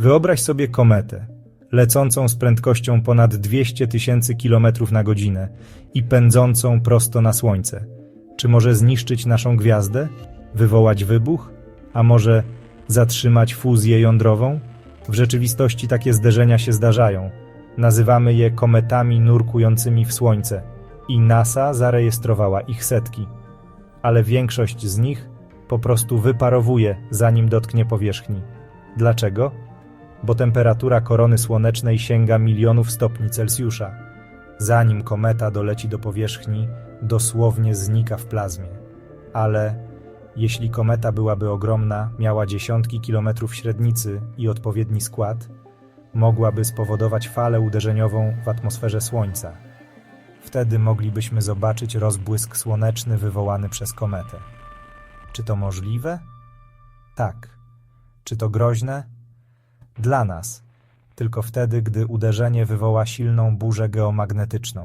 Wyobraź sobie kometę, lecącą z prędkością ponad 200 tysięcy kilometrów na godzinę i pędzącą prosto na Słońce. Czy może zniszczyć naszą gwiazdę? Wywołać wybuch? A może zatrzymać fuzję jądrową? W rzeczywistości takie zderzenia się zdarzają. Nazywamy je kometami nurkującymi w Słońce i NASA zarejestrowała ich setki. Ale większość z nich po prostu wyparowuje, zanim dotknie powierzchni. Dlaczego? Bo temperatura korony słonecznej sięga milionów stopni Celsjusza. Zanim kometa doleci do powierzchni, dosłownie znika w plazmie. Ale jeśli kometa byłaby ogromna, miała dziesiątki kilometrów średnicy i odpowiedni skład, mogłaby spowodować falę uderzeniową w atmosferze Słońca. Wtedy moglibyśmy zobaczyć rozbłysk słoneczny wywołany przez kometę. Czy to możliwe? Tak. Czy to groźne? Dla nas. Tylko wtedy, gdy uderzenie wywoła silną burzę geomagnetyczną.